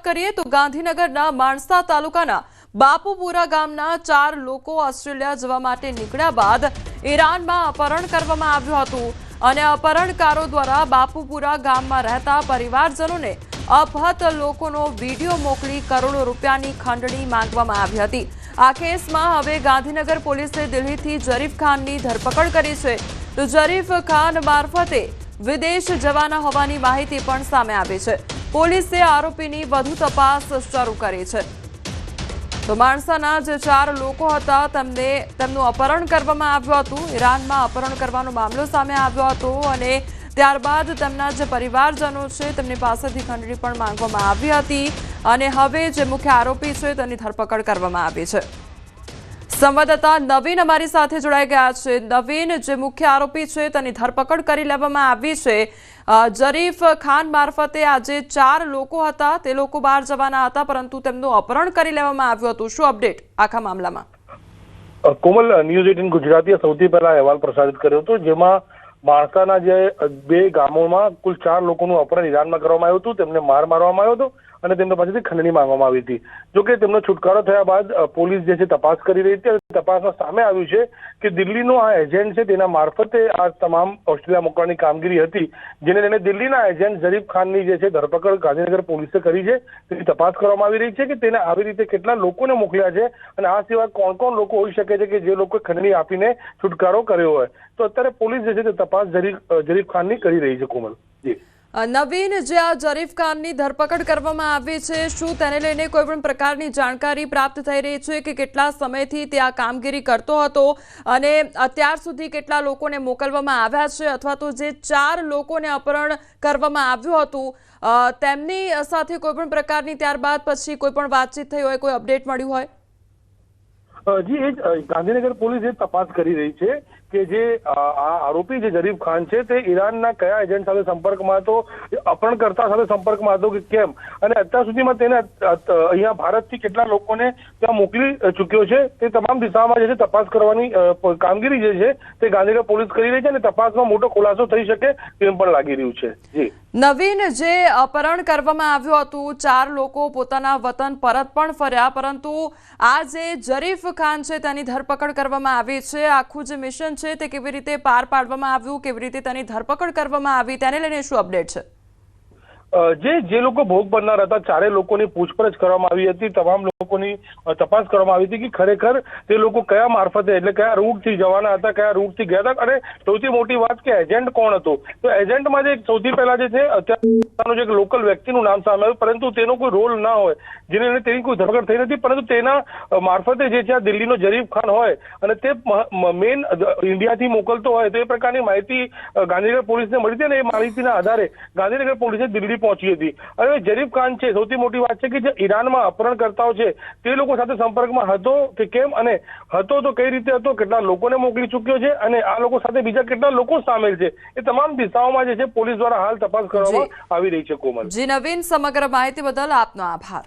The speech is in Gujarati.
વાત કરીએ તો ગાંધીનગરના માણસા તાલુકાના બાપુપુરા ગામના ચાર લોકો ઓસ્ટ્રેલિયા જવા માટે નીકળ્યા બાદ ઈરાનમાં અપહરણ કરવામાં આવ્યું હતું અને અપહરણકારો દ્વારા બાપુપુરા ગામમાં રહેતા પરિવારજનોને અપહત લોકોનો વીડિયો મોકલી કરોડો રૂપિયાની ખંડણી માંગવામાં આવી હતી. આ કેસમાં હવે ગાંધીનગર પોલીસે દિલ્હીથી જરીફ ખાનની ધરપકડ કરી છે. તો જરીફ ખાન મારફતે વિદેશ જવાના હોવાની માહિતી પણ સામે આવી છે. પોલીસે આરોપીની વધુ તપાસ શરૂ કરી છે. તો માણસાના જે ચાર લોકો હતા, તેમને તેમનું અપહરણ કરવામાં આવ્યું હતું. ઈરાનમાં અપહરણ કરવાનો મામલો સામે આવ્યો હતો અને ત્યારબાદ તેમના જે પરિવારજનો છે, તેમની પાસેથી ખંડણી પણ માંગવામાં આવી હતી અને હવે જે મુખ્ય આરોપી છે, તેની ધરપકડ કરવામાં આવી છે. સંવાદદાતા નવીન અમારી સાથે જોડાઈ ગયા છે. નવીન, જે મુખ્ય આરોપી છે, તેની ધરપકડ કરી લેવામાં આવી છે. જરીફ ખાન મારફતે આજે ચાર લોકો હતા. તે લોકો બહાર જવાના હતા, પરંતુ તેમનું અપહરણ કરી લેવામાં આવ્યું હતું. શું અપડેટ આખા મામલામાં? કોમલ ન્યૂઝ એટીન ગુજરાતીએ સૌથી પહેલા અહેવાલ પ્રસારિત કર્યો હતો, જેમાં માણસાના જે બે ગામોમાં કુલ ચાર લોકોનું અપહરણ ઈરાનમાં કરવામાં આવ્યું હતું. તેમને માર મારવામાં આવ્યો હતો. અને તેમના પાસેથી ખંડણી માંગવામાં આવી હતી. જોકે તેમનો છુટકારો થયા બાદ પોલીસ જે છે તપાસ કરી રહી હતી તપાસમાં સામે આવ્યું છે કે દિલ્હીનો આ એજન્ટ છે તેના મારફતે આ તમામ ઓસ્ટ્રેલિયા મોકલવાની કામગીરી હતી, જેને લઈને દિલ્હીના એજન્ટ ઝરીફ ખાનની જે છે ધરપકડ ગાંધીનગર પોલીસે કરી છે. તેની તપાસ કરવામાં આવી રહી છે કે તેને આવી રીતે કેટલા લોકોને મોકલ્યા છે અને આ સિવાય કોણ કોણ લોકો હોઈ શકે છે કે જે લોકો ખંડણી આપીને છુટકારો કર્યો હોય. તો અત્યારે પોલીસ જે છે તે તપાસ ઝરીફ ઝરીફ ખાનની કરી રહી છે કોમલ. જી. નવીન જે આ જરીફ ખાનની ધરપકડ કરવામાં આવી છે, શું તેને લઈને કોઈ પણ પ્રકારની જાણકારી પ્રાપ્ત થઈ રહી છે કે કેટલા સમયથી તે આ કામગીરી કરતો હતો અને અત્યાર સુધી કેટલા લોકોને મોકલવામાં આવ્યા છે અથવા તો જે ચાર લોકોને અપહરણ કરવામાં આવ્યું હતું તેમની સાથે કોઈ પણ પ્રકારની ત્યારબાદ પછી કોઈ પણ વાતચીત થઈ હોય, કોઈ અપડેટ મળ્યું હોય? જી, એ ગાંધીનગર પોલીસ એ તપાસ કરી રહી છે કે જે આ આરોપી જે જરીફ ખાન છે, તે ઈરાનના કયા એજન્ટ સાથે સંપર્કમાં હતો? અપહરણકર્તા સાથે સંપર્કમાં હતો કે કેમ? અને અત્યાર સુધીમાં તેને અહીંયા ભારતથી કેટલા લોકોને ત્યાં મોકલી ચૂક્યો છે, તે તમામ દિશામાં જે છે તપાસ કરવાની કામગીરી જે છે, તે ગાંધીનગર પોલીસ કરી રહી છે અને તપાસમાં મોટો ખુલાસો થઈ શકે તેમ પણ લાગી રહ્યું છે. જી. નવીન જે અપહરણ કરવામાં આવ્યું હતું, ચાર લોકો પોતાના વતન પરત પણ ફર્યા, પરંતુ આ જે જરીફ ખાન છે, તેની ધરપકડ કરવામાં આવી છે. આખું જે મિશન છે તે કેવી રીતે પાર પાડવામાં આવ્યું, કેવી રીતે તેની ધરપકડ કરવામાં આવી, તેને લઈને શું અપડેટ છે? જે જે લોકો ભોગ બનનાર હતા ચારે લોકોની પૂછપરછ કરવામાં આવી હતી, તમામ લોકોની તપાસ કરવામાં આવી હતી કે ખરેખર તે લોકો કયા મારફતે, એટલે કયા રૂટથી જવાના હતા, કયા રૂટથી ગયા હતા, અને સૌથી મોટી વાત કે એજન્ટ કોણ હતો? તો એજન્ટમાં જે સૌથી પહેલા જે છે, અત્યારનું જે લોકલ વ્યક્તિનું નામ સામે આવ્યું, પરંતુ તેનો કોઈ રોલ ના હોય, જેને તેની કોઈ ધરપકડ થઈ નથી, પરંતુ તેના મારફતે જે છે આ દિલ્હીનો જરીફ ખાન હોય, અને તે મેન ઇન્ડિયાથી મોકલતો હોય, તો પ્રકારની માહિતી ગાંધીનગર પોલીસને મળી હતી, અને એ માહિતીના આધારે ગાંધીનગર પોલીસે દિલ્હી પહોંચી હતી. અને જરીફ ખાન છે સૌથી મોટી વાત છે કે જે ઈરાનમાં અપહરણકર્તાઓ છે તે લોકો સાથે સંપર્કમાં હતો કે કેમ અને હતો તો કઈ રીતે હતો કેટલા લોકોને મોકલી ચૂક્યો છે અને આ લોકો સાથે બીજા કેટલા લોકો સામેલ છે એ તમામ દિશાઓમાં જે છે પોલીસ દ્વારા હાલ તપાસ કરવામાં આવી રહી છે કોમલ જી નવીન સમગ્ર માહિતી બદલ આપનો આભાર.